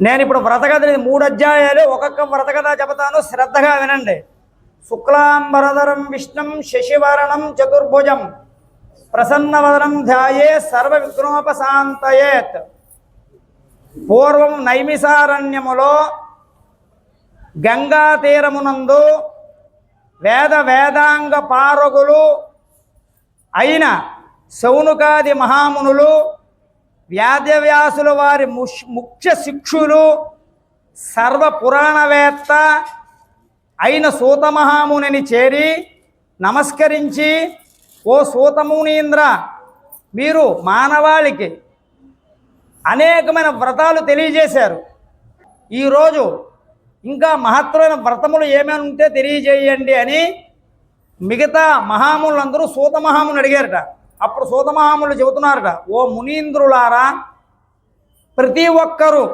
నేను ఇప్పుడు వ్రతకథ మూడు అధ్యాయాలు ఒక్కొక్క వ్రతకథ చెబుతాను శ్రద్ధగా వినండి. శుక్లాంబరధరం విష్ణం శశివరణం చతుర్భుజం ప్రసన్నవదనం ధ్యాయే సర్వ విఘ్నోపశాంతయేత్ పూర్వం నైమిసారణ్యములో గంగా తీరమునందు వేద వేదాంగ పారగులు అయిన శౌనుకాది మహామునులు వ్యాధ్యవ్యాసుల వారి ముష్ ముఖ్య శిక్షులు సర్వ పురాణవేత్త అయిన సూతమహామునిని చేరి నమస్కరించి ఓ సూతమునీంద్ర మీరు మానవాళికి అనేకమైన వ్రతాలు తెలియజేశారు. ఈరోజు ఇంకా మహత్తరమైన వ్రతములు ఏమైనా ఉంటే తెలియజేయండి అని మిగతా మహాములందరూ సూతమహాముని అడిగారట. అప్పుడు సూతమహాములు చెబుతున్నారట ఓ మునీంద్రులారా ప్రతి ఒక్కరూ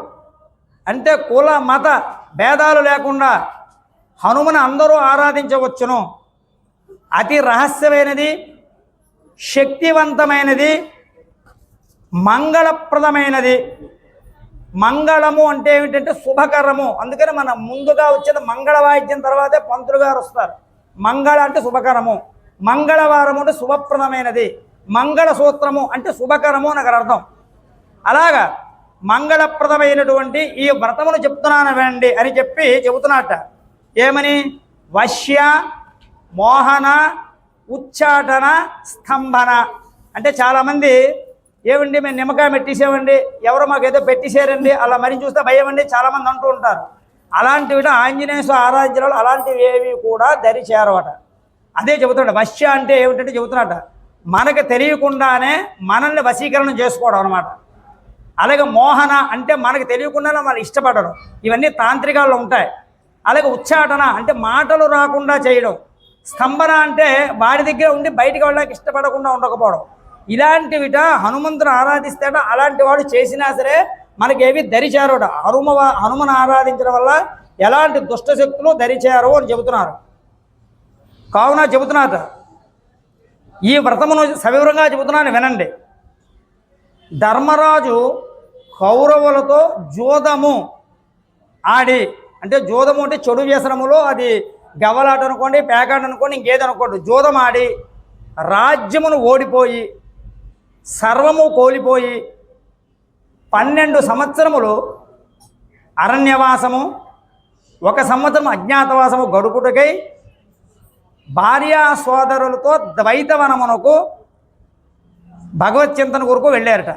అంటే కుల మత భేదాలు లేకుండా హనుమని అందరూ ఆరాధించవచ్చును. అతి రహస్యమైనది శక్తివంతమైనది మంగళప్రదమైనది. మంగళము అంటే ఏమిటంటే శుభకరము. అందుకని మన ముందుగా వచ్చేది మంగళ వాయిద్యం తర్వాతే పంతులు గారు వస్తారు. మంగళ అంటే శుభకరము. మంగళవారము అంటే శుభప్రదమైనది. మంగళ సూత్రము అంటే శుభకరము అని అర్థం. అలాగా మంగళప్రదమైనటువంటి ఈ వ్రతమును చెప్తున్నాను వినండి అని చెప్పి చెబుతున్నట ఏమని? వశ్య మోహన ఉచ్చాటన స్తంభన. అంటే చాలామంది ఏమండి మేము నిమ్మకాయ పెట్టేసామండి ఎవరో మాకు ఏదో అలా మరి చూస్తే భయం అండి చాలామంది అంటూ ఉంటారు. అలాంటివి ఆంజనేయ స్వామి ఆరాధ్యాలు అలాంటివి ఏవి కూడా దరిచేరవట అదే చెబుతున్నాడు. వశ్య అంటే ఏమిటంటే చెబుతున్నట మనకు తెలియకుండానే మనల్ని వశీకరణ చేసుకోవడం అనమాట అలాగే మోహన అంటే మనకు తెలియకుండానే మనం ఇష్టపడడం ఇవన్నీ తాంత్రికాల్లో ఉంటాయి. అలాగే ఉచ్చాటన అంటే మాటలు రాకుండా చేయడం. స్తంభన అంటే వాడి దగ్గర ఉండి బయటికి వెళ్ళడానికి ఇష్టపడకుండా ఉండకపోవడం. ఇలాంటివిట హనుమంతుని ఆరాధిస్తేట అలాంటి వాడు చేసినా సరే మనకేవి దరిచారోట హనుమ హనుమను ఆరాధించడం వల్ల ఎలాంటి దుష్టశక్తులు దరిచేరు అని చెబుతున్నారు. కావున చెబుతున్నారు. ఈ వ్రతమును సవివరంగా చెబుతున్నాను వినండి. ధర్మరాజు కౌరవులతో జోదము ఆడి అంటే జోదము అంటే చెడు వ్యసనములో అది గవ్వలాట అనుకోండి పేకాట అనుకోండి ఇంకేదనుకోండి జోదం ఆడి రాజ్యమును ఓడిపోయి సర్వము కోల్పోయి పన్నెండు సంవత్సరములు అరణ్యవాసము ఒక సంవత్సరం అజ్ఞాతవాసము గడుపుటకై భార్యా సోదరులతో ద్వైతవనమునకు భగవత్ చింతన కొరకు వెళ్ళారట.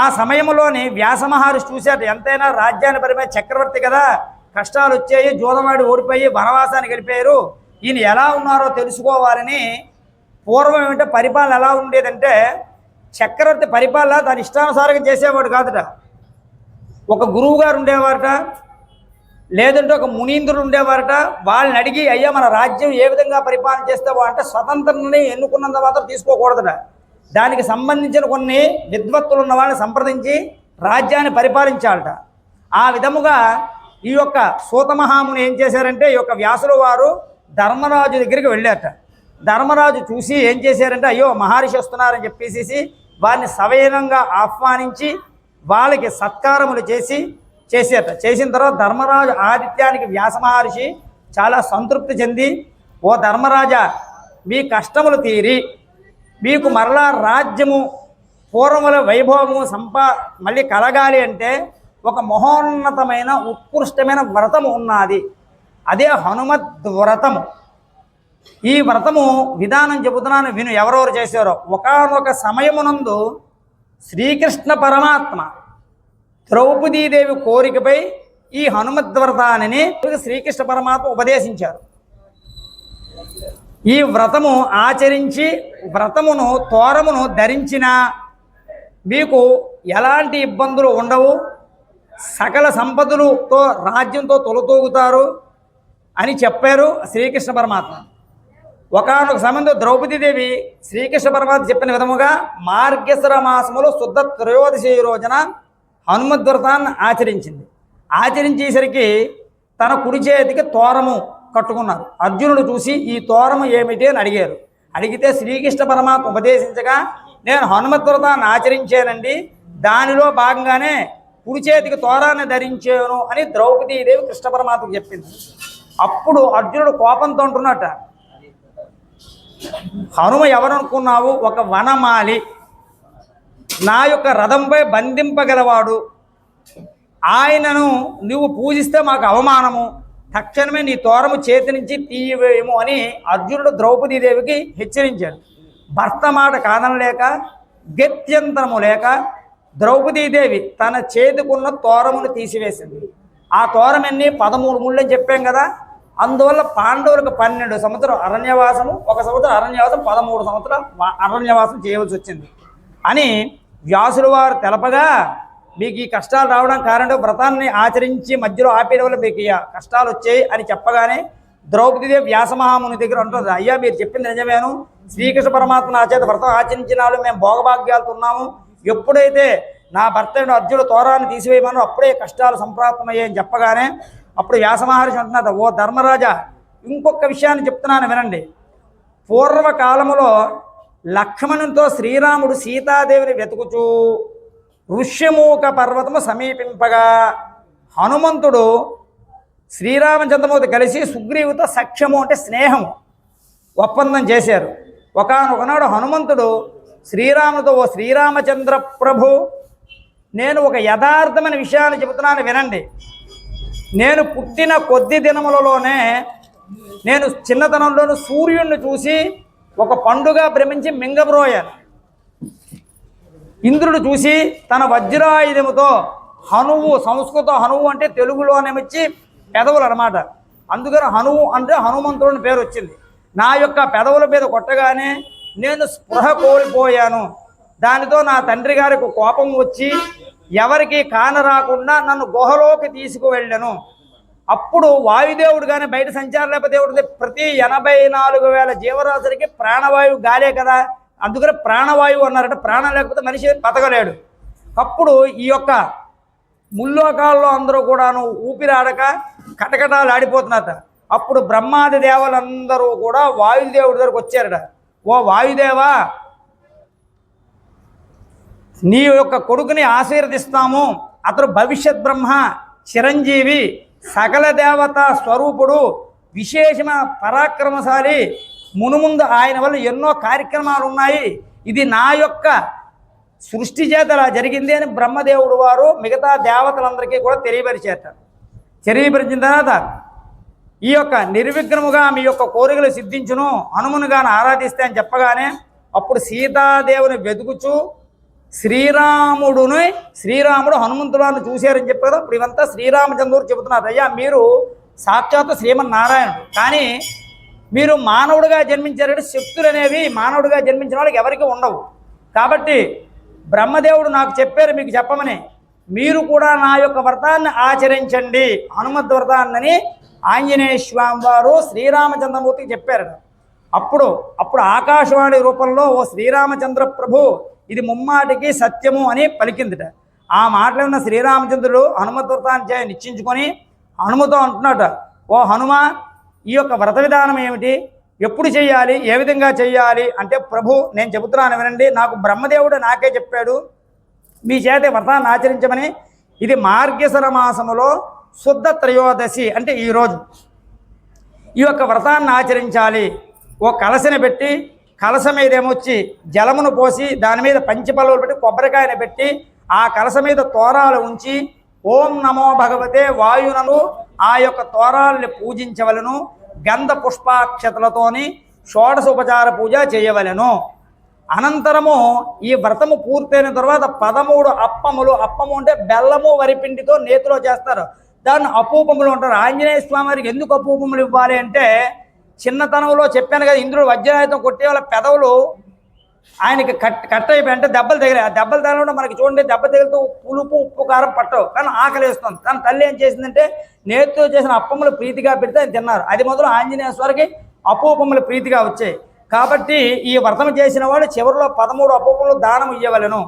ఆ సమయంలోని వ్యాసమహర్షి చూశారు ఎంతైనా రాజ్యాన్ని పరిమే చక్రవర్తి కదా కష్టాలు వచ్చాయి జోదమాడి ఓడిపోయి వనవాసానికి వెళ్ళిపోయారు ఈయన ఎలా ఉన్నారో తెలుసుకోవాలని పూర్వం ఏమిటో పరిపాలన ఎలా ఉండేదంటే చక్రవర్తి పరిపాలన దాని ఇష్టానుసారంగా చేసేవాడు కాదుట. ఒక గురువు గారు ఉండేవారట లేదంటే ఒక మునీంద్రుడు ఉండేవారట. వాళ్ళని అడిగి అయ్యా మన రాజ్యం ఏ విధంగా పరిపాలన చేస్తావో? అంటే స్వతంత్రని ఎన్నుకున్నంత మాత్రం తీసుకోకూడదట. దానికి సంబంధించిన కొన్ని విద్వత్తులు ఉన్న వాళ్ళని సంప్రదించి రాజ్యాన్ని పరిపాలించాలట. ఆ విధముగా ఈ యొక్క సూతమహాముని ఏం చేశారంటే ఈ యొక్క వ్యాసుల వారు ధర్మరాజు దగ్గరికి వెళ్ళారట. ధర్మరాజు చూసి ఏం చేశారంటే అయ్యో మహర్షి వస్తున్నారని చెప్పేసి వారిని సవయనంగా ఆహ్వానించి వాళ్ళకి సత్కారములు చేసి చేసేట. చేసిన తర్వాత ధర్మరాజు ఆదిత్యానికి వ్యాస మహర్షి చాలా సంతృప్తి చెంది ఓ ధర్మరాజా మీ కష్టములు తీరి మీకు మరలా రాజ్యము పూర్వముల వైభవము సంపా మళ్ళీ కలగాలి అంటే ఒక మహోన్నతమైన ఉత్కృష్టమైన వ్రతము ఉన్నది. అదే హనుమద్ వ్రతము. ఈ వ్రతము విధానం చెబుతున్నాను విను ఎవరెవరు చేశారో. ఒకనొక సమయమునందు శ్రీకృష్ణ పరమాత్మ ద్రౌపదీదేవి కోరికపై ఈ హనుమద్వ్రతాన్ని శ్రీకృష్ణ పరమాత్మ ఉపదేశించారు. ఈ వ్రతము ఆచరించి వ్రతమును తోరమును ధరించిన మీకు ఎలాంటి ఇబ్బందులు ఉండవు. సకల సంపదలతో రాజ్యంతో తొలతూగుతారు అని చెప్పారు శ్రీకృష్ణ పరమాత్మ. ఒకనొక సమయంలో ద్రౌపదీదేవి శ్రీకృష్ణ పరమాత్మ చెప్పిన విధముగా మార్గశిర మాసములో శుద్ధ త్రయోదశి రోజున హనుమద్వ్రతాన్ని ఆచరించింది. ఆచరించేసరికి తన కుడి చేతికి తోరము కట్టుకున్నారు. అర్జునుడు చూసి ఈ తోరము ఏమిటి? అని అడిగారు. అడిగితే శ్రీకృష్ణ పరమాత్మ ఉపదేశించగా నేను హనుమద్వ్రతాన్ని ఆచరించానండి. దానిలో భాగంగానే కుడి చేతికి తోరాన్ని ధరించాను అని ద్రౌపదీదేవి కృష్ణ పరమాత్మకు చెప్పింది. అప్పుడు అర్జునుడు కోపంతో ఉంటున్నట్ట హనుమ ఎవరనుకున్నావు? ఒక వనమాలి. నా యొక్క రథంపై బంధింపగలవాడు. ఆయనను నువ్వు పూజిస్తే మాకు అవమానము. తక్షణమే నీ తోరము చేతి నుంచి తీయవేయము అని అర్జునుడు ద్రౌపదీదేవికి హెచ్చరించాడు. భర్త మాట కాదనలేక గత్యంతరము లేక ద్రౌపదీదేవి తన చేతికున్న తోరమును తీసివేసింది. ఆ తోరమన్నీ పదమూడు ముళ్ళు అని చెప్పాం కదా. అందువల్ల పాండవులకు పన్నెండు సంవత్సరం అరణ్యవాసము ఒక సంవత్సరం అరణ్యవాసం పదమూడు సంవత్సరం అరణ్యవాసం చేయవలసి వచ్చింది. అని వ్యాసుల వారు తెలపగా మీకు ఈ కష్టాలు రావడం కారణం వ్రతాన్ని ఆచరించి మధ్యలో ఆపేయడం వల్ల మీకు కష్టాలు వచ్చాయి అని చెప్పగానే ద్రౌపదిదే వ్యాసమహాముని దగ్గర ఉంటుంది అయ్యా మీరు చెప్పింది నిజమేను. శ్రీకృష్ణ పరమాత్మ నా చేత వ్రతం ఆచరించిన వాళ్ళు మేము భోగభాగ్యాలతో ఉన్నాము. ఎప్పుడైతే నా భర్త అర్జునుడు తోరాన్ని తీసివేయమను అప్పుడే కష్టాలు సంప్రాప్తమయ్యాయని చెప్పగానే అప్పుడు వ్యాసమహర్షి అంటున్నారు ఓ ధర్మరాజా ఇంకొక విషయాన్ని చెప్తున్నాను వినండి. పూర్వకాలములో లక్ష్మణునితో శ్రీరాముడు సీతాదేవిని వెతుకుచూ ఋష్యమూక పర్వతము సమీపింపగా హనుమంతుడు శ్రీరామచంద్రమూర్తి కలిసి సుగ్రీవుతో సఖ్యము అంటే స్నేహము ఒప్పందం చేశారు. ఒకనొకనాడు హనుమంతుడు శ్రీరాముడితో ఓ శ్రీరామచంద్ర ప్రభు నేను ఒక యథార్థమైన విషయాన్ని చెబుతున్నాను వినండి. నేను పుట్టిన కొద్ది దినములలోనే నేను చిన్నతనంలోనూ సూర్యుడిని చూసి ఒక పండుగ భ్రమించి మింగబ్రోయాను ఇంద్రుడు చూసి తన వజ్రాయుధముతో హనువు సంస్కృత హనువు అంటే తెలుగులోనేమిచ్చి పెదవులు అనమాట అందుకని హనువు అంటే హనుమంతుడిని పేరు వచ్చింది. నా యొక్క పెదవుల మీద కొట్టగానే నేను స్పృహ కోల్పోయాను. దానితో నా తండ్రి గారికి కోపం వచ్చి ఎవరికి కాన రాకుండా నన్ను గుహలోకి తీసుకువెళ్ళాను. అప్పుడు వాయుదేవుడు కానీ బయట సంచార దేవుడు ప్రతి ఎనభై నాలుగు వేల జీవరాశులకి ప్రాణవాయువు గాలే కదా. అందుకని ప్రాణవాయువు అన్నారంటే. ప్రాణం లేకపోతే మనిషి బతకలేడు. అప్పుడు ఈ యొక్క ముల్లోకాల్లో అందరూ కూడాను ఊపిరాడక కటకటాలు ఆడిపోతున్నారట. అప్పుడు బ్రహ్మాది దేవలందరూ కూడా వాయుదేవుడి దగ్గరకు వచ్చారట. ఓ వాయుదేవా నీ యొక్క కొడుకుని ఆశీర్వదిస్తాము. అతడు భవిష్యత్ బ్రహ్మ చిరంజీవి సకల దేవత స్వరూపుడు విశేషమైన పరాక్రమశాలి. మునుముందు ఆయన వల్ల ఎన్నో కార్యక్రమాలు ఉన్నాయి ఇది నా యొక్క సృష్టి చేత జరిగింది అని బ్రహ్మదేవుడు వారు మిగతా దేవతలందరికీ కూడా తెలియపరిచేట. తెలియపరిచిన తర్వాత ఈ యొక్క నిర్విఘ్నముగా మీ యొక్క కోరికలు సిద్ధించును హనుమనుగాను ఆరాధిస్తే అని చెప్పగానే అప్పుడు సీతాదేవుని వెతుకుచూ శ్రీరాముడుని శ్రీరాముడు హనుమంతుడాన్ని చూశారని చెప్పారు. ఇప్పుడు ఇవంతా శ్రీరామచంద్రుడు చెబుతున్నారు అయ్యా మీరు సాక్షాత్ శ్రీమన్నారాయణుడు కానీ మీరు మానవుడిగా జన్మించారంటే శక్తులు అనేవి మానవుడిగా జన్మించిన వాళ్ళకి ఎవరికి ఉండవు. కాబట్టి బ్రహ్మదేవుడు నాకు చెప్పారు మీకు చెప్పమని. మీరు కూడా నా యొక్క వ్రతాన్ని ఆచరించండి. హనుమద్ వ్రతాన్నని ఆంజనేయ స్వామి వారు శ్రీరామచంద్రమూర్తికి చెప్పారు అప్పుడు అప్పుడు ఆకాశవాణి రూపంలో ఓ శ్రీరామచంద్ర ప్రభు ఇది ముమ్మాటికి సత్యము అని పలికిందిట. ఆ మాటలు ఉన్న శ్రీరామచంద్రుడు హనుమత్ వ్రతాన్ని చే- హనుమతో అంటున్నాట ఓ హనుమ ఈ యొక్క వ్రత విధానం ఏమిటి? ఎప్పుడు చేయాలి? ఏ విధంగా చేయాలి? అంటే ప్రభు నేను చెబుతున్నాను వినండి నాకు బ్రహ్మదేవుడు నాకే చెప్పాడు. మీ చేత వ్రతాన్ని ఆచరించమని. ఇది మార్గశర మాసములో శుద్ధ త్రయోదశి అంటే ఈరోజు ఈ యొక్క వ్రతాన్ని ఆచరించాలి. ఓ కలసని పెట్టి కలస మీద ఏమొచ్చి జలమును పోసి దాని మీద పంచిపల్లవులు పెట్టి కొబ్బరికాయను పెట్టి ఆ కలస మీద తోరాలు ఉంచి ఓం నమో భగవతే వాయునను ఆ యొక్క తోరాలని పూజించవలను గంధ పుష్పాక్షతలతోని షోడశ ఉపచార పూజ చేయవలెను. అనంతరము ఈ వ్రతము పూర్తయిన తర్వాత పదమూడు అప్పములు అప్పము అంటే బెల్లము వరిపిండితో నేతిలో చేస్తారు. దాన్ని అపూపములు ఉంటారు ఆంజనేయ స్వామి వారికి ఎందుకు అపూపములు ఇవ్వాలి అంటే చిన్నతనంలో చెప్పాను కదా ఇంద్రుడు వజ్రాయుధం కొట్టే వాళ్ళ పెదవులు ఆయనకి కట్ కట్ అయిపోయి అంటే దెబ్బలు తగిలాయి. ఆ దెబ్బలు తగలకుండా మనకి చూడండి దెబ్బ తగిలితే పులుపు ఉప్పు కారం పట్టవు. కానీ ఆకలి వేస్తుంది తన తల్లి ఏం చేసిందంటే నేతితో చేసిన అప్పములు ప్రీతిగా పెడితే ఆయన తిన్నారు. అది మొదలు ఆంజనేయ స్వారికి అపూపములు ప్రీతిగా వచ్చాయి. కాబట్టి ఈ వ్రతం చేసిన వాడు చివరిలో పదమూడు అపూపములు దానం ఇవ్వవలెను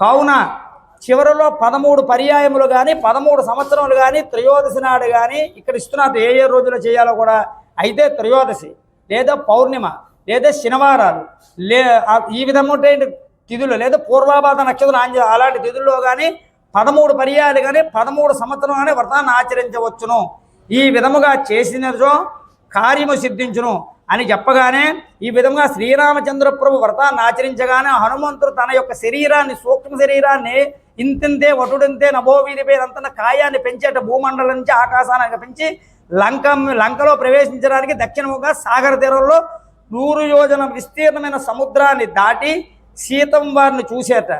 కావున చివరిలో పదమూడు పర్యాయములు కానీ పదమూడు సంవత్సరములు కానీ త్రయోదశి నాడు కానీ ఇక్కడ ఇస్తున్నారు. ఏ ఏ రోజులో చేయాలో కూడా అయితే త్రయోదశి లేదా పౌర్ణిమ లేదా శనివారాలు లే ఈ విధమైన తిథులు లేదా పూర్వాబాధ నక్షత్రం ఆంజ అలాంటి తిథుల్లో కానీ పదమూడు పర్యాలు కానీ పదమూడు సంవత్సరం కానీ వ్రతాన్ని ఆచరించవచ్చును. ఈ విధముగా చేసినచో కార్యము సిద్ధించును అని చెప్పగానే ఈ విధంగా శ్రీరామచంద్ర ప్రభు వ్రతాన్ని ఆచరించగానే హనుమంతుడు తన యొక్క శరీరాన్ని సూక్ష్మ శరీరాన్ని ఇంతింతే వటుడింతే నభోవీధిపై అంతన కాయాన్ని పెంచేట భూమండలం నుంచి ఆకాశానికి పెంచి లంక లంకలో ప్రవేశించడానికి దక్షిణముగా సాగర తీరంలో నూరు యోజన విస్తీర్ణమైన సముద్రాన్ని దాటి సీతం వారిని చూసేట.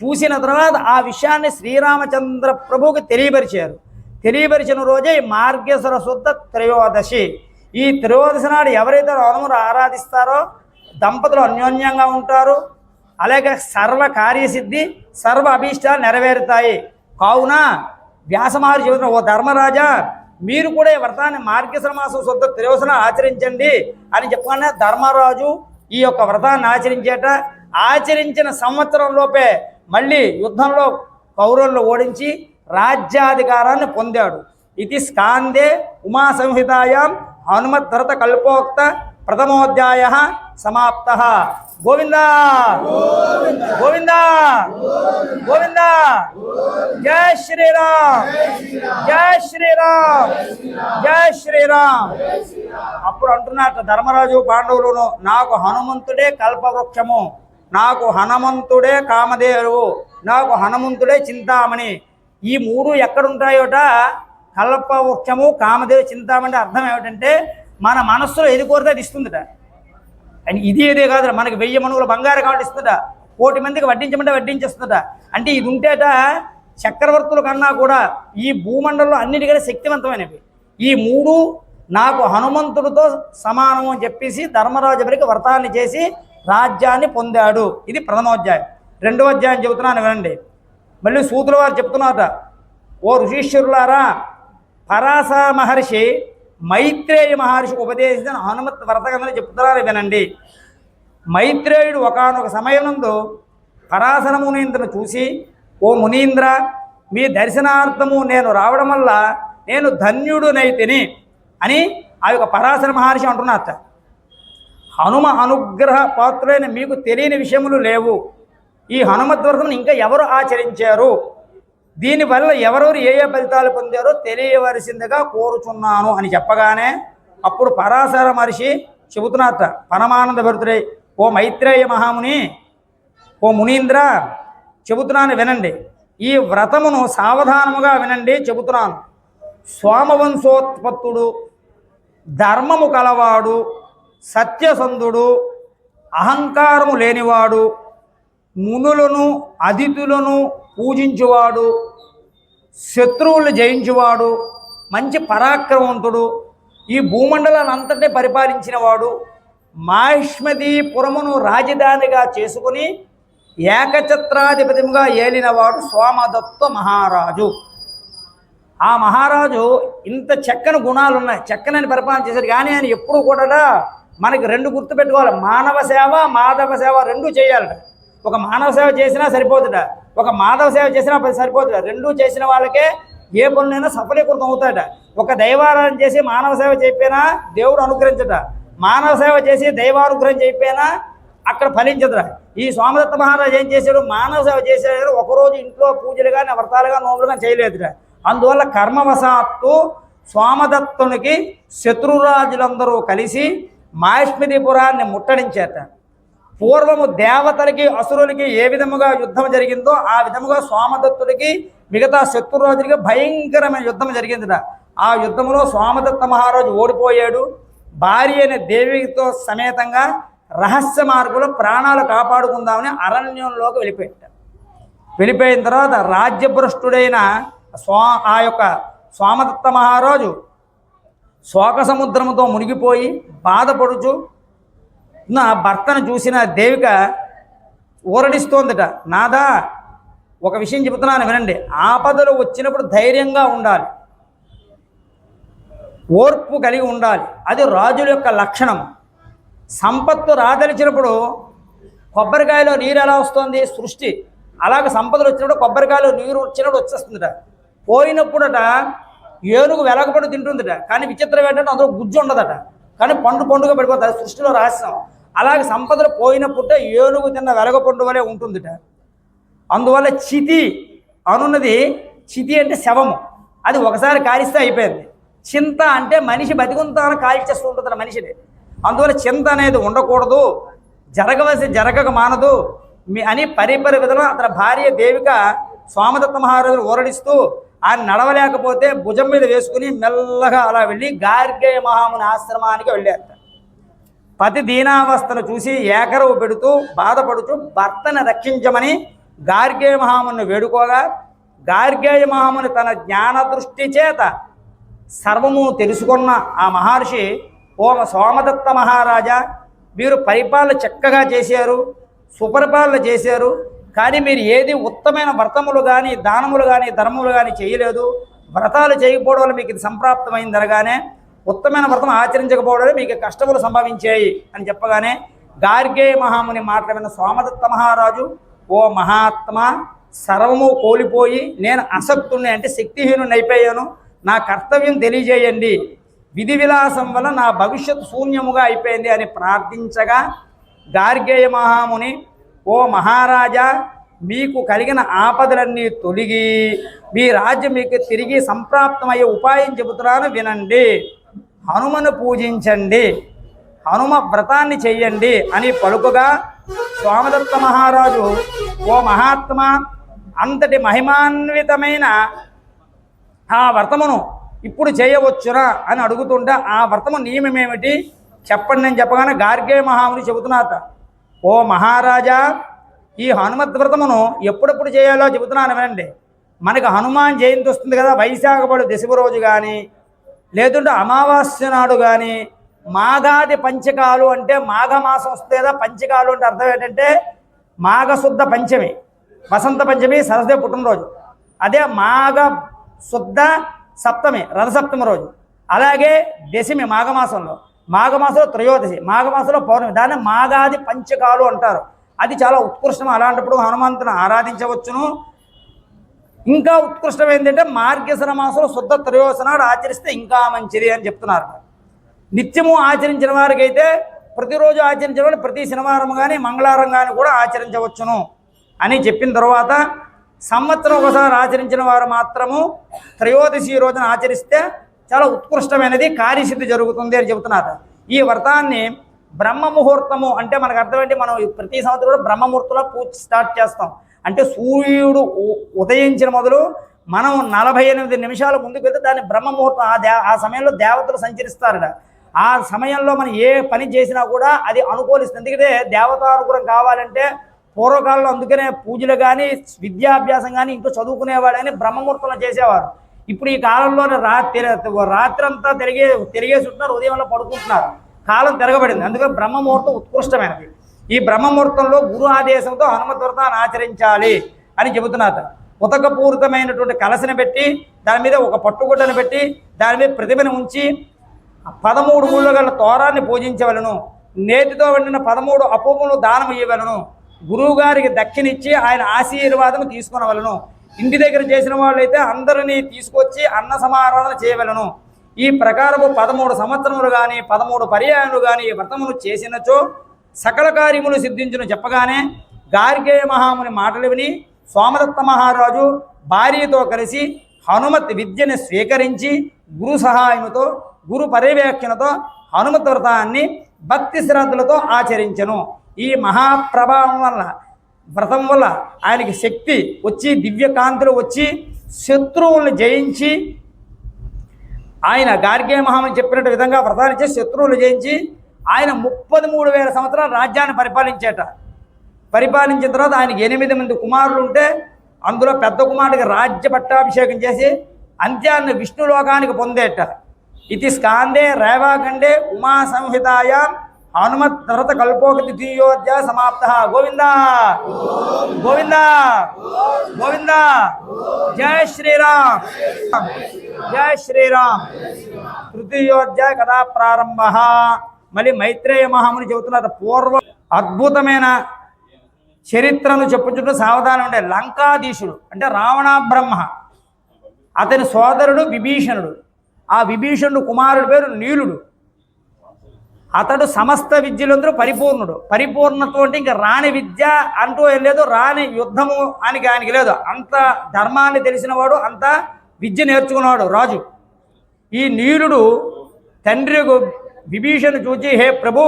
చూసిన తర్వాత ఆ విషయాన్ని శ్రీరామచంద్ర ప్రభువుకి తెలియపరిచారు. తెలియపరిచిన రోజే మార్గేశ్వర శుద్ధ త్రయోదశి. ఈ త్రయోదశి నాడు ఎవరైతే హనుమను ఆరాధిస్తారో దంపతులు అన్యోన్యంగా ఉంటారు. అలాగే సర్వ కార్యసిద్ధి సర్వ అభీష్టాలు నెరవేరుతాయి. కావున వ్యాసమహర్షి చెబుతున్న ఓ ధర్మరాజా మీరు కూడా ఈ వ్రతాన్ని మార్గశిర మాసం శుద్ధ త్రివసన ఆచరించండి అని చెప్పగానే ధర్మరాజు ఈ యొక్క వ్రతాన్ని ఆచరించేట. ఆచరించిన సంవత్సరంలోపే మళ్ళీ యుద్ధంలో కౌరవులను ఓడించి రాజ్యాధికారాన్ని పొందాడు. ఇది స్కాందే ఉమా సంహితాయాం హనుమద్భరత కల్పోక్త ప్రథమోధ్యాయ సమాప్త. గోవిందా! గోవిందా! గోవింద! జయ శ్రీరామ్! జయ శ్రీరామ్! జయ శ్రీరామ్! అప్పుడు అంటున్నట్టు ధర్మరాజు పాండవులను నాకు హనుమంతుడే కల్పవృక్షము నాకు హనుమంతుడే కామదేవు నాకు హనుమంతుడే చింతామణి. ఈ మూడు ఎక్కడుంటాయోట? కల్పవృక్షము కామదేవి చింతామణి అర్థం ఏమిటంటే మన మనస్సులో ఏది కోరితే అది ఇస్తుందిట. అండ్ ఇది ఏదే కాదు మనకి వెయ్యి మనుగులు బంగారు కాబట్టి ఇస్తుందా కోటి మందికి వడ్డించమంటే వడ్డించేస్తుందట అంటే ఇది ఉంటేట చక్రవర్తుల కన్నా కూడా ఈ భూమండలంలో అన్నిటికన్నా శక్తివంతమైనవి. ఈ మూడు నాకు హనుమంతుడితో సమానం అని చెప్పేసి ధర్మరాజు ఎవరికి వ్రతాన్ని చేసి రాజ్యాన్ని పొందాడు. ఇది ప్రథమోధ్యాయం. రెండో అధ్యాయం చెబుతున్నాను వినండి. మళ్ళీ సూతుల వారు చెప్తున్నారట ఓ ఋషీశ్వరులారా పరాశ మహర్షి మైత్రేయ మహర్షి ఉపదేశించిన హనుమత్ వ్రతగంధలు చెప్తున్నారు వినండి. మైత్రేయుడు ఒకానొక సమయంలో పరాశర మునీంద్రను చూసి ఓ మునీంద్ర మీ దర్శనార్థము నేను రావడం వల్ల నేను ధన్యుడునైతిని అని ఆ యొక్క పరాశర మహర్షి అంటున్నారట హనుమ అనుగ్రహ పాత్రులైన మీకు తెలియని విషయములు లేవు. ఈ హనుమద్వర్తను ఇంకా ఎవరు ఆచరించారు? దీనివల్ల ఎవరెవరు ఏ ఏ ఫలితాలు పొందారో తెలియవలసిందిగా కోరుచున్నాను అని చెప్పగానే అప్పుడు పరాశర మహర్షి చెబుతున్నట్ట పరమానంద భరుతుడై ఓ మైత్రేయ మహాముని ఓ మునీంద్ర చెబుతున్నాను వినండి. ఈ వ్రతమును సావధానముగా వినండి చెబుతున్నాను. సోమవంశోత్పత్తుడు ధర్మము కలవాడు సత్యసంధుడు అహంకారము లేనివాడు మునులను అతిథులను పూజించువాడు శత్రువులు జయించువాడు మంచి పరాక్రమవంతుడు ఈ భూమండలాన్ని అంతటే పరిపాలించినవాడు మాహిష్మదీపురమును రాజధానిగా చేసుకుని ఏకఛత్రాధిపతిగా ఏలినవాడు సోమదత్త మహారాజు. ఆ మహారాజు ఇంత చక్కని గుణాలు ఉన్నాయి చక్కనని పరిపాలన చేశారు కానీ ఆయన ఎప్పుడు కూడా మనకి రెండు గుర్తుపెట్టుకోవాలి. మానవ సేవ మాధవ సేవ రెండు చేయాలట. ఒక మానవ సేవ చేసినా సరిపోతుట ఒక మాధవ సేవ చేసినా సరిపోతుట రెండు చేసిన వాళ్ళకే ఏ పనులైనా సఫలీకృతం అవుతాడ ఒక దైవారాధన చేసి మానవ సేవ చెప్పినా దేవుడు అనుగ్రహించట. మానవ సేవ చేసి దైవానుగ్రహం చెప్పినా అక్కడ ఫలించదురా. ఈ సోమదత్త మహారాజు ఏం చేశాడు? మానవ సేవ చేశాడు. ఒకరోజు ఇంట్లో పూజలు కానీ వ్రతాలుగా నోములు కానీ చేయలేదురా. అందువల్ల కర్మవశాత్తు సోమదత్తునికి శత్రురాజులందరూ కలిసి మాహిష్మతిపురాన్ని ముట్టడించేట పూర్వము దేవతలకి అసురులకి ఏ విధముగా యుద్ధం జరిగిందో ఆ విధముగా సోమదత్తుడికి మిగతా శత్రురాజులకి భయంకరమైన యుద్ధం జరిగిందిట. ఆ యుద్ధంలో సోమదత్త మహారాజు ఓడిపోయాడు. భార్య అనే దేవితో సమేతంగా రహస్య మార్గంలో ప్రాణాలు కాపాడుకుందామని అరణ్యంలోకి వెళ్ళిపోయాడు వెళ్ళిపోయిన తర్వాత రాజ్యభ్రష్టుడైన స్వా ఆ యొక్క సోమదత్త మహారాజు శోక సముద్రముతో మునిగిపోయి బాధపడుచు నా భర్తను చూసిన దేవిక ఊరడిస్తోందట. నాదా ఒక విషయం చెబుతున్నాను వినండి. ఆపదలు వచ్చినప్పుడు ధైర్యంగా ఉండాలి. ఓర్పు కలిగి ఉండాలి. అది రాజుల యొక్క లక్షణం. సంపత్తు రాదలిచినప్పుడు కొబ్బరికాయలో నీరు ఎలా వస్తుంది? సృష్టి. అలాగే సంపదలు వచ్చినప్పుడు కొబ్బరికాయలో నీరు వచ్చినప్పుడు వచ్చేస్తుందిట. పోయినప్పుడట ఏనుగు వెలగపడి తింటుందిట. కానీ విచిత్రం ఏంటంటే అందులో గుజ్జు ఉండదట. కానీ పండు పండుగ పడిపోతుంది సృష్టిలో రహస్యం. అలాగే సంపదలు పోయినప్పుడే ఏనుగు తిన్న వెలగ పండు వలె ఉంటుందిట. అందువల్ల చితి అనున్నది చితి అంటే శవము. అది ఒకసారి కాలిస్తే అయిపోయింది. చింత అంటే మనిషి బతికుంతాను కాల్చేస్తూ ఉంటుంది మనిషిని. అందువల్ల చింత అనేది ఉండకూడదు జరగవలసి జరగక మానదు. మీ అని పరిపరి విధంగా అతని భార్య దేవిక స్వామిదత్త మహారాజును ఓరడిస్తూ ఆయన నడవలేకపోతే భుజం మీద వేసుకుని మెల్లగా అలా వెళ్ళి గార్గేయ మహాముని ఆశ్రమానికి వెళ్ళారట పతి దీనావస్థను చూసి ఏకరవు పెడుతూ బాధపడుతూ భర్తను రక్షించమని గార్గేయ మహాముని వేడుకోగా గార్గేయ మహాముని తన జ్ఞాన దృష్టి చేత సర్వము తెలుసుకున్న ఆ మహర్షి ఓమ సోమదత్త మహారాజా మీరు పరిపాలన చక్కగా చేశారు సుపరిపాలన చేశారు కానీ మీరు ఏది ఉత్తమైన వ్రతములు కానీ దానములు కానీ ధర్మములు కానీ చేయలేదు. వ్రతాలు చేయకపోవడం వల్ల మీకు ఇది సంప్రాప్తమైంది అనగానే ఉత్తమైన వ్రతం ఆచరించకపోవడమే మీకు కష్టములు సంభవించాయి అని చెప్పగానే గార్గేయ మహాముని మాట్లాడిన సోమదత్త మహారాజు ఓ మహాత్మ సర్వము కోల్పోయి నేను అసక్తుణ్ణి అంటే శక్తిహీనుని అయిపోయాను. నా కర్తవ్యం తెలియజేయండి. విధి విలాసం వల్ల నా భవిష్యత్ శూన్యముగా అయిపోయింది అని ప్రార్థించగా గార్గేయ మహాముని ఓ మహారాజా మీకు కలిగిన ఆపదలన్నీ తొలగి మీ రాజ్యం మీకు తిరిగి సంప్రాప్తమయ్యే ఉపాయం చెబుతున్నాను వినండి. హనుమను పూజించండి. హనుమ వ్రతాన్ని చెయ్యండి అని పలుకుగా స్వామిదత్త మహారాజు ఓ మహాత్మ అంతటి మహిమాన్వితమైన ఆ వ్రతమును ఇప్పుడు చేయవచ్చునా అని అడుగుతుంటే ఆ వ్రతము నియమం ఏమిటి చెప్పండి నేను చెప్పగానే గార్గే మహాముని చెబుతున్నారట. ఓ మహారాజా ఈ హనుమత్ వ్రతమును ఎప్పుడెప్పుడు చేయాలో చెబుతున్నాను వినండి. మనకి హనుమాన్ జయంతి వస్తుంది కదా వైశాఖపడు దశమి రోజు కానీ లేదంటే అమావాస్య నాడు కానీ మాఘాది పంచకాలు అంటే మాఘమాసం వస్తే కదా పంచకాలు అంటే అర్థం ఏంటంటే మాఘశుద్ధ పంచమి వసంత పంచమి సరస్వతి పుట్టినరోజు. అదే మాఘ శుద్ధ సప్తమి రథసప్తమి రోజు. అలాగే దశమి మాఘమాసంలో. మాఘమాసంలో త్రయోదశి మాఘమాసంలో పౌర్ణమి. దాన్ని మాఘాది పంచకాలు అంటారు. అది చాలా ఉత్కృష్టం. అలాంటప్పుడు హనుమంతుని ఆరాధించవచ్చును. ఇంకా ఉత్కృష్టం ఏంటంటే మార్గశిర మాసంలో శుద్ధ త్రయోదశి నాడు ఆచరిస్తే ఇంకా మంచిది అని చెప్తున్నారు. నిత్యము ఆచరించిన వారికైతే ప్రతిరోజు ఆచరించిన వారు ప్రతి శనివారం కానీ మంగళవారం కానీ కూడా ఆచరించవచ్చును అని చెప్పిన తర్వాత సంవత్సరం ఒకసారి ఆచరించిన వారు మాత్రము త్రయోదశి రోజున ఆచరిస్తే చాలా ఉత్కృష్టమైనది కార్యసిద్ధి జరుగుతుంది అని చెబుతున్నారు. ఈ వ్రతాన్ని బ్రహ్మ ముహూర్తము అంటే మనకు అర్థమేంటి మనం ప్రతి సంవత్సరం కూడా బ్రహ్మముహూర్తంలో పూజ స్టార్ట్ చేస్తాం. అంటే సూర్యుడు ఉ- ఉదయించిన మొదలు మనం నలభై ఎనిమిది నిమిషాల ముందుకు వెళ్తే దాన్ని బ్రహ్మ ముహూర్తం ఆ దే ఆ సమయంలో దేవతలు సంచరిస్తారట. ఆ సమయంలో మనం ఏ పని చేసినా కూడా అది అనుకూలిస్తుంది. ఎందుకంటే దేవతానుగ్రహం కావాలంటే పూర్వకాలంలో అందుకనే పూజలు కానీ విద్యాభ్యాసం కానీ ఇంట్లో చదువుకునేవాడని బ్రహ్మముహూర్తంలో చేసేవారు. ఇప్పుడు ఈ కాలంలో రాత్రి రాత్రంతా తిరిగే తిరిగేసి ఉంటున్నారు ఉదయంలో పడుకుంటున్నారు. కాలం తిరగబడింది. అందుకని బ్రహ్మముహూర్తం ఉత్కృష్టమైనది. ఈ బ్రహ్మముహూర్తంలో గురు ఆదేశంతో హనుమద్వ్రతాన్ని ఆచరించాలి అని చెబుతున్నారు. ఉతకపూరితమైనటువంటి కలసని పెట్టి దాని మీద ఒక పట్టుగుడ్డను పెట్టి దాని మీద ప్రతిమను ఉంచి పదమూడు ముళ్ళు గల తోరాన్ని పూజించవలను. నేతితో వండిన పదమూడు అపూములు దానం ఇవ్వవలను గురువుగారికి దక్కినిచ్చి ఆయన ఆశీర్వాదం తీసుకునవలను. ఇంటి దగ్గర చేసిన వాళ్ళైతే అందరినీ తీసుకొచ్చి అన్న సమారాధన చేయవలను. ఈ ప్రకారము పదమూడు సంవత్సరములు కానీ పదమూడు పర్యాయములు కానీ ఈ వ్రతమును చేసినచో సకల కార్యములు సిద్ధించును చెప్పగానే గార్గేయ మహాముని మాటలు విని సోమదత్త మహారాజు భార్యతో కలిసి హనుమత్ విద్యను స్వీకరించి గురు సహాయముతో గురు పర్యవేక్షణతో హనుమత్ వ్రతాన్ని భక్తి శ్రద్ధలతో ఆచరించను. ఈ మహాప్రభావం వల్ల వ్రతం వల్ల ఆయనకి శక్తి వచ్చి దివ్యకాంతులు వచ్చి శత్రువులను జయించి ఆయన గార్గే మహామని చెప్పినట్టు విధంగా వ్రతాలు చేసి శత్రువులు జయించి ఆయన ముప్పది మూడు వేల సంవత్సరాలు రాజ్యాన్ని పరిపాలించేట. పరిపాలించిన తర్వాత ఆయనకి ఎనిమిది మంది కుమారులు ఉంటే అందులో పెద్ద కుమారుడికి రాజ్య పట్టాభిషేకం చేసి అంత్యాన్ని విష్ణులోకానికి పొందేట. ఇది స్కాందే రేవాఖండే ఉమా సంహితాయ హనుమత్ వ్రత కల్పోక ద్వితీయోధ్యాయ సమాప్త. గోవింద! గోవింద! గోవిందా! జయ శ్రీరామ్! జయ శ్రీరామ్! తృతీయోధ్యాయ కథా ప్రారంభ. మళ్ళీ మైత్రేయ మహాముని చెబుతున్నారు పూర్వ అద్భుతమైన చరిత్రను చెప్పుచుంటూ సావధానం ఉండే లంకాధీశుడు అంటే రావణ బ్రహ్మ. అతని సోదరుడు విభీషణుడు. ఆ విభీషణుడు కుమారుడు పేరు నీలుడు. అతడు సమస్త విద్యలందరూ పరిపూర్ణుడు. పరిపూర్ణతో అంటే ఇంకా రాని విద్య అంటూ ఏం లేదు రాని యుద్ధము అని ఆయనకి లేదు. అంత ధర్మాన్ని తెలిసినవాడు అంత విద్య నేర్చుకున్నవాడు రాజు. ఈ నీరుడు తండ్రి విభీషణ చూచి హే ప్రభు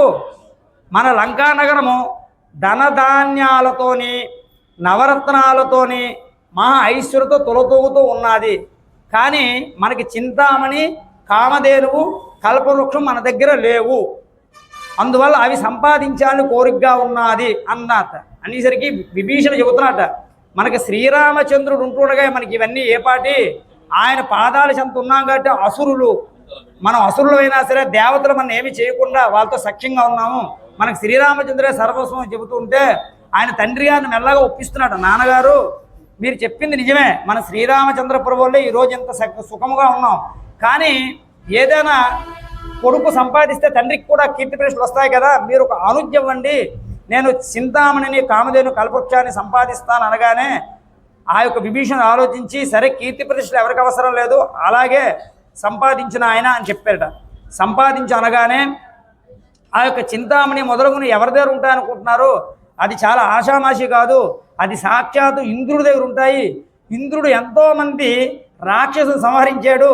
మన లంకా నగరము ధనధాన్యాలతోని నవరత్నాలతోని మహా ఐశ్వర్యతో తొలతూగుతూ ఉన్నది. కానీ మనకి చింతామణి కామధేనువు కల్పవృక్షం మన దగ్గర లేవు. అందువల్ల అవి సంపాదించాలని కోరికగా ఉన్నది అన్నట అనేసరికి విభీషణ చెబుతున్నట మనకి శ్రీరామచంద్రుడు ఉంటుండగా మనకి ఇవన్నీ ఏ పాటి? ఆయన పాదాల చెంత ఉన్నాం కాబట్టి అసురులు. మనం అసురులు అయినా సరే దేవతలు మనం ఏమి చేయకుండా వాళ్ళతో సఖ్యంగా ఉన్నాము. మనకు శ్రీరామచంద్రుడే సర్వస్వం చెబుతూ ఉంటే ఆయన తండ్రి గారిని మెల్లగా ఒప్పిస్తున్నాడు నాన్నగారు మీరు చెప్పింది నిజమే మన శ్రీరామచంద్ర ప్రభువులే ఈరోజు ఇంత సుఖముగా ఉన్నాం. కానీ ఏదైనా కొడుకు సంపాదిస్తే తండ్రికి కూడా కీర్తి ప్రశ్నలు వస్తాయి కదా మీరు ఒక అనుజ్ఞ ఇవ్వండి నేను చింతామణిని కామధేను కల్పవృక్షాన్ని సంపాదిస్తాను అనగానే ఆ యొక్క విభీషణ ఆలోచించి సరే కీర్తి ప్రతిష్టలు ఎవరికి అవసరం లేదు అలాగే సంపాదించిన ఆయన అని చెప్పారట. సంపాదించి అనగానే ఆ యొక్క చింతామణి మొదలుగుని ఎవరి దగ్గర ఉంటాయనుకుంటున్నారు అది చాలా ఆషామాషి కాదు అది సాక్షాత్తు ఇంద్రుడి దగ్గర ఉంటాయి. ఇంద్రుడు ఎంతోమంది రాక్షసును సంహరించాడు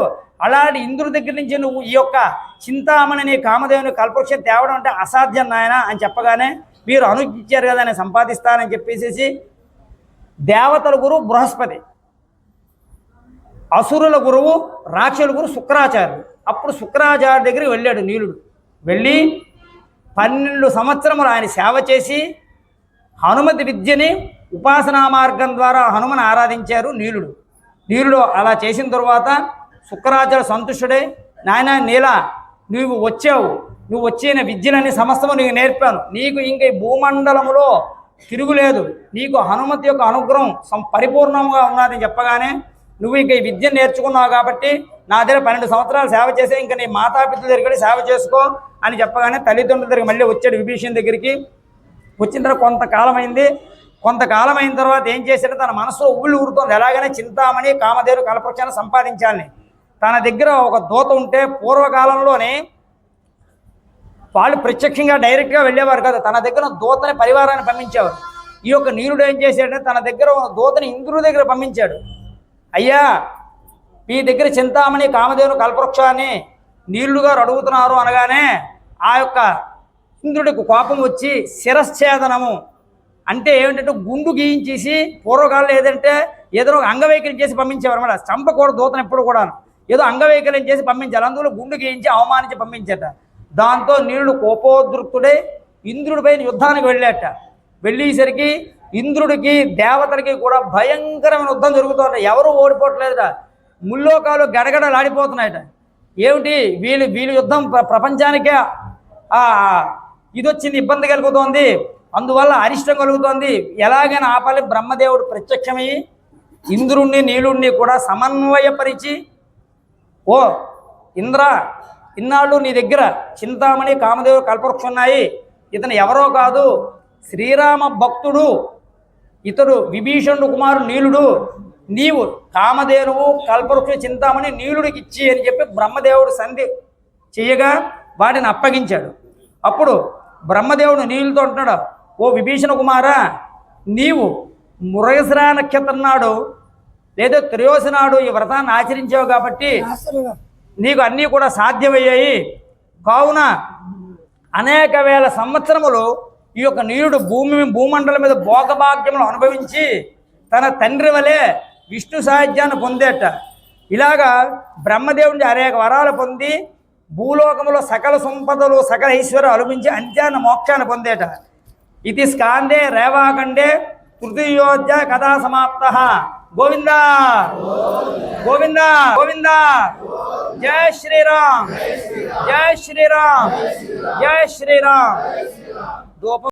అలాంటి ఇంద్రుడి దగ్గర నుంచి నువ్వు ఈ యొక్క చింతామణిని కామదేవుని కల్పవృక్షం తేవడం అంటే అసాధ్యం నాయన అని చెప్పగానే మీరు అనుజ్ఞించారు కదా నేను సంపాదిస్తానని చెప్పేసేసి దేవతల గురువు బృహస్పతి అసురుల గురువు రాక్షల గురువు శుక్రాచార్యుడు. అప్పుడు శుక్రాచార్య దగ్గరికి వెళ్ళాడు నీలుడు. వెళ్ళి పన్నెండు సంవత్సరములు ఆయన సేవ చేసి హనుమతి విద్యని ఉపాసనా మార్గం ద్వారా హనుమను ఆరాధించారు నీలుడు. నీలుడు అలా చేసిన తరువాత శుక్రాచార్య సంతుష్టుడై నాయన నీల నువ్వు వచ్చావు. నువ్వు వచ్చిన విద్యలన్నీ సమస్తము నీకు నేర్పాను. నీకు ఇంక ఈ భూమండలములో తిరుగులేదు. నీకు హనుమతి యొక్క అనుగ్రహం సం పరిపూర్ణంగా ఉన్నదని చెప్పగానే నువ్వు ఇంక ఈ విద్య నేర్చుకున్నావు కాబట్టి నా దగ్గర పన్నెండు సంవత్సరాలు సేవ చేసి ఇంకా నీ మాతాపితల దగ్గర సేవ చేసుకో అని చెప్పగానే తల్లిదండ్రుల దగ్గర మళ్ళీ వచ్చాడు విభీషణ్ దగ్గరికి. వచ్చిన తర్వాత కొంతకాలం అయింది కొంతకాలం అయిన తర్వాత ఏం చేశాడు తన మనసులో ఉవ్వులు ఊరుతోంది. ఎలాగైనా చింతామణి కామధేరు కలపక్షాన్ని సంపాదించాలని. తన దగ్గర ఒక దూత ఉంటే పూర్వకాలంలోనే వాళ్ళు ప్రత్యక్షంగా డైరెక్ట్గా వెళ్ళేవారు కదా. తన దగ్గర దూతని పరివారాన్ని పంపించేవారు. ఈ యొక్క నీరుడు ఏం చేశాడంటే తన దగ్గర దూతని ఇంద్రుడి దగ్గర పంపించాడు. అయ్యా మీ దగ్గర చింతామణి కామధేను కల్పవృక్షాన్ని నీళ్ళు గారు అడుగుతున్నారు అనగానే ఆ యొక్క ఇంద్రుడికి కోపం వచ్చి శిరశ్ఛేదనము అంటే ఏమిటంటే గుండు గీయించేసి పూర్వకాలంలో ఏదంటే ఏదో ఒక అంగవైకల్యం చేసి పంపించేవారు అనమాట. చంపకూడదు దూతను ఎప్పుడు కూడా ఏదో అంగవైకల్యం చేసి పంపించాలి. అందులో గుండు గీయించి అవమానించి పంపించట. దాంతో నీళ్ళు కోపోద్రుక్తుడై ఇంద్రుడిపైన యుద్ధానికి వెళ్ళాట. వెళ్ళేసరికి ఇంద్రుడికి దేవతలకి కూడా భయంకరమైన యుద్ధం జరుగుతుంట ఎవరు ఓడిపోవట్లేదట ముల్లోకాలు గడగడలాడిపోతున్నాయట. ఏమిటి? వీళ్ళు వీళ్ళు యుద్ధం ప్ర- ప్రపంచానికే ఇది వచ్చింది ఇబ్బంది కలుగుతోంది. అందువల్ల అరిష్టం కలుగుతోంది. ఎలాగైనా ఆపాలి. బ్రహ్మదేవుడు ప్రత్యక్షమయ్యి ఇంద్రుణ్ణి నీలుణ్ణి కూడా సమన్వయపరిచి ఓ ఇంద్ర ఇన్నాళ్ళు నీ దగ్గర చింతామణి కామదేవుడు కల్పవృక్షం ఉన్నాయి. ఇతను ఎవరో కాదు. శ్రీరామ భక్తుడు. ఇతడు విభీషణుడు కుమారుడు నీలుడు. నీవు కామధేనువు కల్పవృక్ష చింతామణి నీలుడికి ఇచ్చి అని చెప్పి బ్రహ్మదేవుడు సంధి చేయగా వాటిని అప్పగించాడు. అప్పుడు బ్రహ్మదేవుడు నీళ్ళతో అంటున్నాడు ఓ విభీషణ కుమారా నీవు మురగసిరా నక్షత్రం నాడు లేదా త్రయోసి నాడు ఈ వ్రతాన్ని ఆచరించావు కాబట్టి నీకు అన్నీ కూడా సాధ్యమయ్యాయి. కావున అనేక వేల సంవత్సరములు ఈ యొక్క నీరుడు భూమి భూమండలం మీద భోగభాగ్యములు అనుభవించి తన తండ్రి వలె విష్ణు సాహిత్యాన్ని పొందేట. ఇలాగా బ్రహ్మదేవుని అనేక వరాలు పొంది భూలోకములో సకల సంపదలు సకల ఐశ్వర్యం అనుభవించి అంత్యాన్ని మోక్షాన్ని పొందేట. ఇది స్కాందే రేవాఖండే తృతీయోధ్యాయ కథా సమాప్త. గోవింద. గోవింద. గోవింద. జయ శ్రీరామ్. జయ శ్రీరామ్. జయ శ్రీరామ్. ధూపం